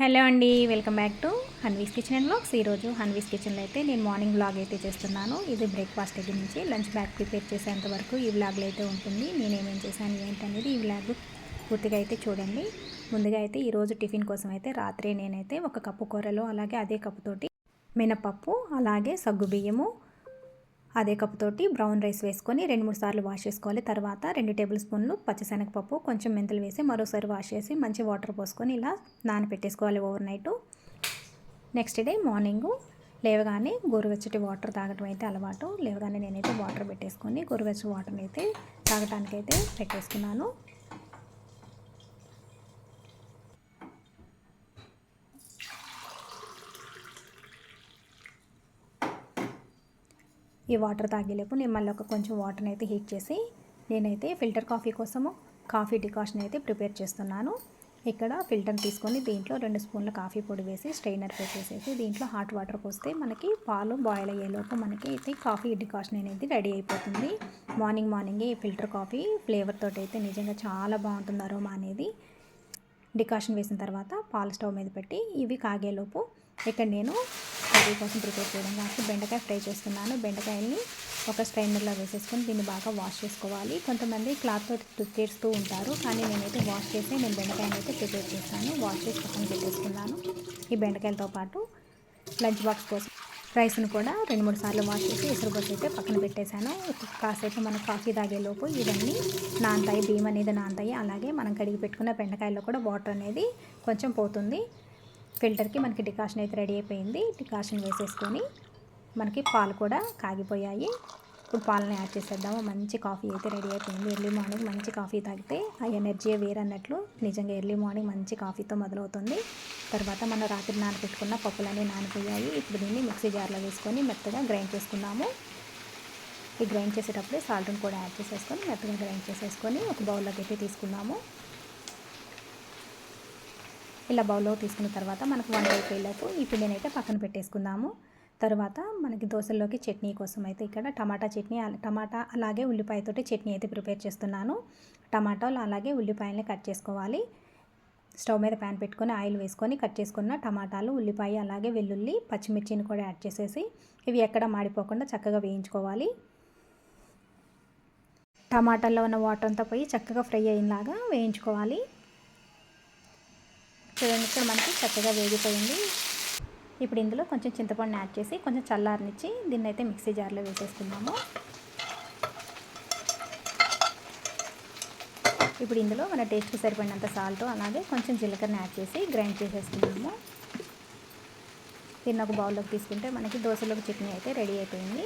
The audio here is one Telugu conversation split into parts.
హలో అండి welcome back to Hanvi's kitchen and blogs. ఈరోజు హన్వీస్ కిచెన్లో అయితే నేను మార్నింగ్ బ్లాగ్ అయితే చేస్తున్నాను. ఇది బ్రేక్ఫాస్ట్ దగ్గర నుంచి లంచ్ బ్యాగ్ ప్రిపేర్ చేసేంత వరకు ఈ బ్లాగ్లో అయితే ఉంటుంది. నేను ఏమేం చేశాను ఏంటనేది ఈ బ్లాగ్ పూర్తిగా అయితే చూడండి. ముందుగా అయితే ఈరోజు టిఫిన్ కోసం అయితే రాత్రి నేనైతే ఒక కప్పు కూరలో అలాగే అదే కప్పుతోటి మినపప్పు అలాగే సగ్గు బియ్యము అదే కప్పుతోటి బ్రౌన్ రైస్ వేసుకొని రెండు మూడు సార్లు వాష్ చేసుకోవాలి. తర్వాత రెండు టేబుల్ స్పూన్లు పచ్చిశనగపప్పు కొంచెం మెంతులు వేసి మరోసారి వాష్ చేసి మంచి వాటర్ పోసుకొని ఇలా నానబెట్టేసుకోవాలి overnight. Next day morning లేవగానే గోరువెచ్చటి వాటర్ తాగటం అయితే అలవాటు. లేవగానే నేనైతే వాటర్ పెట్టేసుకొని గోరువెచ్చటి వాటర్ని అయితే తాగటానికైతే పెట్టేసుకున్నాను. ఈ వాటర్ తాగేలేపు నేను మళ్ళీ ఒక కొంచెం వాటర్ని అయితే హీట్ చేసి నేనైతే ఫిల్టర్ కాఫీ కోసము కాఫీ డికాషన్ అయితే ప్రిపేర్ చేస్తున్నాను. ఇక్కడ ఫిల్టర్ తీసుకొని దీంట్లో రెండు స్పూన్ల కాఫీ పొడి వేసి స్ట్రైనర్ పెట్టేసేసి దీంట్లో హాట్ వాటర్ పోస్తే మనకి పాలు బాయిల్ అయ్యేలోపు మనకి అయితే కాఫీ డికాషన్ అనేది రెడీ అయిపోతుంది. మార్నింగ్ మార్నింగే ఈ ఫిల్టర్ కాఫీ ఫ్లేవర్ తోటి అయితే నిజంగా చాలా బాగుంటుంది అరోమా అనేది. డికాషన్ వేసిన తర్వాత పాలు స్టవ్ మీద పెట్టి ఇవి కాగేలోపు ఇక్కడ నేను కర్రీ కోసం ప్రిపేర్ చేయడం కాబట్టి బెండకాయ ఫ్రై చేస్తున్నాను. బెండకాయల్ని ఒక స్ట్రైనర్లో వేసేసుకొని దీన్ని బాగా వాష్ చేసుకోవాలి. కొంతమంది క్లాత్తో తుక్కేస్తూ ఉంటారు కానీ నేనైతే వాష్ చేసి నేను బెండకాయని అయితే ప్రిపేర్ చేస్తాను. వాష్ చేసి పక్కన పెట్టేసుకున్నాను. ఈ బెండకాయలతో పాటు లంచ్ బాక్స్ కోసం రైస్ను కూడా రెండు మూడు సార్లు వాష్ చేసి ఎసురుబొచ్చి అయితే పక్కన పెట్టేశాను. కాసేపు మనం కాఫీ తాగేలోపు ఇవన్నీ నానతాయి బియ్యం అనేది నానతాయి. అలాగే మనం కడిగి పెట్టుకున్న బెండకాయల్లో కూడా వాటర్ అనేది కొంచెం పోతుంది. ఫిల్టర్కి మనకి డికాషన్ అయితే రెడీ అయిపోయింది. డికాషన్ వేసేసుకొని మనకి పాలు కూడా కాగిపోయాయి. ఇప్పుడు పాలని యాడ్ చేసేద్దాము. మంచి కాఫీ అయితే రెడీ అయిపోయింది. ఎర్లీ మార్నింగ్ మంచి కాఫీ తాగితే ఆ ఎనర్జీ వేరన్నట్లు నిజంగా ఎర్లీ మార్నింగ్ మంచి కాఫీతో మొదలవుతుంది. తర్వాత మనం రాత్రి నానబెట్టుకున్న పప్పులన్నీ నానిపోయాయి. ఇప్పుడు దీన్ని మిక్సీ జార్లో వేసుకొని మెత్తగా గ్రైండ్ చేసుకున్నాము ఈ గ్రైండ్ చేసేటప్పుడే సాల్ట్ని కూడా యాడ్ చేసేసుకొని మెత్తగా గ్రైండ్ చేసేసుకొని ఒక బౌల్లోకి అయితే తీసుకున్నాము ఇలా బౌల్లో తీసుకున్న తర్వాత మనకు వంట అయిపోయేలోపు ఈ పిండిని అయితే పక్కన పెట్టేసుకుందాము. తర్వాత మనకి దోశల్లోకి చట్నీ కోసం అయితే ఇక్కడ టమాటా చట్నీ టమాటా అలాగే ఉల్లిపాయతోటి చట్నీ అయితే ప్రిపేర్ చేస్తున్నాను. టమాటాలు అలాగే ఉల్లిపాయలని కట్ చేసుకోవాలి. స్టవ్ మీద ప్యాన్ పెట్టుకొని ఆయిల్ వేసుకొని కట్ చేసుకున్న టమాటాలు ఉల్లిపాయ అలాగే వెల్లుల్లి పచ్చిమిర్చిని కూడా యాడ్ చేసేసి ఇవి ఎక్కడ మాడిపోకుండా చక్కగా వేయించుకోవాలి. టమాటాల్లో ఉన్న వాటర్ అంతా పోయి చక్కగా ఫ్రై అయినలాగా వేయించుకోవాలి. చూడండి ఇక్కడ మనకి చక్కగా వేగిపోయింది. ఇప్పుడు ఇందులో కొంచెం చింతపండు యాడ్ చేసి కొంచెం చల్లారనిచ్చి దీన్ని అయితే మిక్సీ జార్లో వేసేస్తున్నాము ఇప్పుడు ఇందులో మన టేస్ట్కి సరిపడినంత సాల్ట్ అలాగే కొంచెం జీలకర్రని యాడ్ చేసి గ్రైండ్ చేసేసుకున్నాము దీన్ని ఒక బౌల్లోకి తీసుకుంటే మనకి దోశలోకి చట్నీ అయితే రెడీ అయిపోయింది.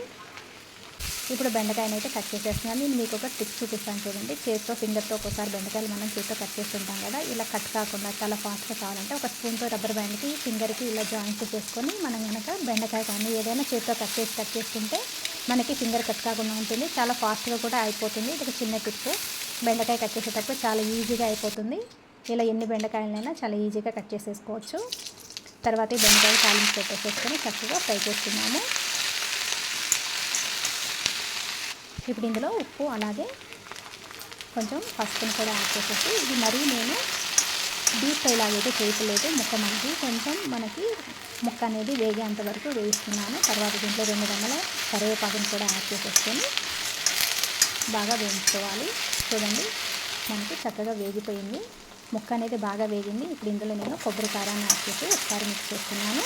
ఇప్పుడు బెండకాయని అయితే కట్ చేసేస్తున్నాను. నేను మీకు ఒక టిప్ చూపిస్తాను చూడండి. చేతితో ఫింగర్తో ఒకసారి బెండకాయలు మనం చేతితో కట్ చేస్తుంటాం కదా ఇలా కట్ కాకుండా చాలా ఫాస్ట్గా కావాలంటే ఒక స్పూన్తో రబ్బర్ బ్యాండ్కి ఫింగర్కి ఇలా జాయింట్ చేసుకొని మనం కనుక బెండకాయ కానీ ఏదైనా చేతితో కట్ చేసి కట్ చేసుకుంటే మనకి ఫింగర్ కట్ కాకుండా ఉంటుంది. చాలా ఫాస్ట్గా కూడా అయిపోతుంది. ఇది ఒక చిన్న టిప్. బెండకాయ కట్ చేసేటప్పుడు చాలా ఈజీగా అయిపోతుంది. ఇలా ఎన్ని బెండకాయలైనా చాలా ఈజీగా కట్ చేసేసుకోవచ్చు. తర్వాత ఈ బెండకాయలు తాలించి పెట్టేసేసుకొని చక్కగా ఫ్రై చేస్తున్నాము ఇప్పుడు ఇందులో ఉప్పు అలాగే కొంచెం పసుపుని కూడా యాడ్ చేసేసి ఇది మరీ నేను డీప్ ఫ్రై లాగైతే చేయట్లేదు ముక్క మనకి కొంచెం మనకి ముక్క అనేది వేగేంత వరకు వేయిస్తున్నాను. తర్వాత దీంట్లో రెండు వందల కరివేపాకుని కూడా యాడ్ చేసేసుకొని బాగా వేయించుకోవాలి. చూడండి మనకి చక్కగా వేగిపోయింది. ముక్క అనేది బాగా వేగింది. ఇప్పుడు ఇందులో నేను కొబ్బరి కారాన్ని యాడ్ చేసి ఒకసారి మిక్స్ చేస్తున్నాను.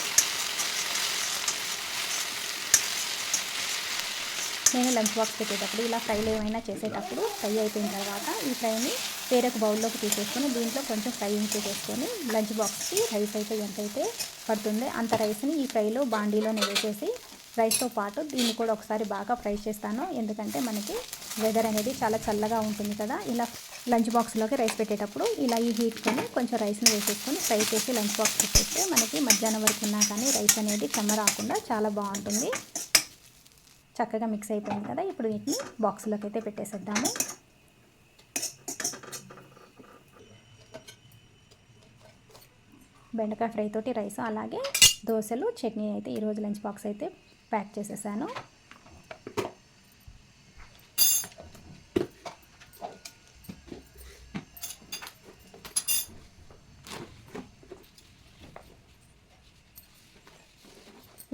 నేను లంచ్ బాక్స్ పెట్టేటప్పుడు ఇలా ఫ్రైలు ఏమైనా చేసేటప్పుడు ఫ్రై అయిపోయిన తర్వాత ఈ ఫ్రైని వేరొక బౌల్లోకి తీసేసుకొని దీంట్లో కొంచెం ఫ్రైయింగ్ చేసేసుకొని లంచ్ బాక్స్కి రైస్ అయితే ఎంతైతే పడుతుందో అంత రైస్ని ఈ ఫ్రైలో బాండీలోనే వేసేసి రైస్తో పాటు దీన్ని కూడా ఒకసారి బాగా ఫ్రై చేస్తాను. ఎందుకంటే మనకి వెదర్ అనేది చాలా చల్లగా ఉంటుంది కదా. ఇలా లంచ్ బాక్స్లోకి రైస్ పెట్టేటప్పుడు ఇలా ఈ హీట్కొని కొంచెం రైస్ని వేసేసుకొని ఫ్రై చేసి లంచ్ బాక్స్ పెట్టేస్తే మనకి మధ్యాహ్నం వరకు ఉన్నా కానీ రైస్ అనేది చెమ్మ రాకుండా చాలా బాగుంటుంది. చక్కగా మిక్స్ అయిపోయింది కదా ఇప్పుడు వీటిని బాక్స్లోకి అయితే పెట్టేసేద్దాము. బెండకాయ ఫ్రై తోటి రైస్ అలాగే దోశలు చట్నీ అయితే ఈరోజు లంచ్ బాక్స్ అయితే ప్యాక్ చేసేసాను.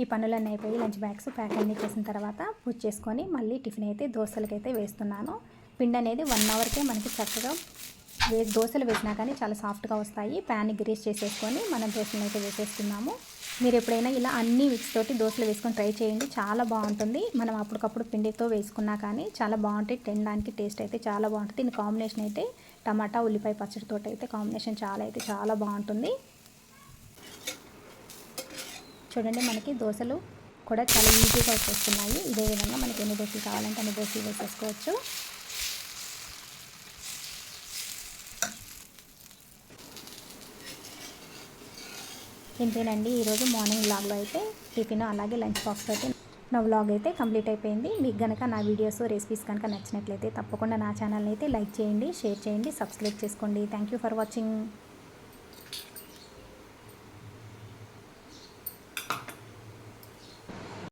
ఈ పనులన్నీ అయిపోయి లంచ్ బ్యాగ్స్ ప్యాక్ అన్నీ చేసిన తర్వాత పూజ చేసుకొని మళ్ళీ టిఫిన్ అయితే దోశలకైతే వేస్తున్నాను. పిండి అనేది వన్ అవర్కే మనకి చక్కగా వే దోశలు వేసినా కానీ చాలా సాఫ్ట్గా వస్తాయి. ప్యాన్ గ్రీస్ చేసేసుకొని మనం దోశలు అయితే వేసేస్తున్నాము. మీరు ఎప్పుడైనా ఇలా అన్ని మిక్స్ తోటి దోశలు వేసుకొని ట్రై చేయండి. చాలా బాగుంటుంది. మనం అప్పటికప్పుడు పిండితో వేసుకున్నా కానీ చాలా బాగుంటుంది తినడానికి టేస్ట్ అయితే చాలా బాగుంటుంది. దీని కాంబినేషన్ అయితే టమాటా ఉల్లిపాయ పచ్చడితో అయితే కాంబినేషన్ చాలా అయితే చాలా బాగుంటుంది. చూడండి మనకి దోశలు కూడా చాలా ఈజీగా వచ్చేస్తున్నాయి. ఇదే విధంగా మనకి ఎన్ని దోశలు కావాలంటే అన్ని దోశలు వేసేసుకోవచ్చు. ఇంతేనండి ఈరోజు మార్నింగ్ వ్లాగ్లో అయితే టిఫిన్ అలాగే లంచ్ బాక్స్ అయితే నా వ్లాగ్ అయితే కంప్లీట్ అయిపోయింది. మీకు కనుక నా వీడియోస్ రెసిపీస్ కనుక నచ్చినట్లయితే తప్పకుండా నా ఛానల్ని అయితే లైక్ చేయండి షేర్ చేయండి సబ్స్క్రైబ్ చేసుకోండి. Thank you for watching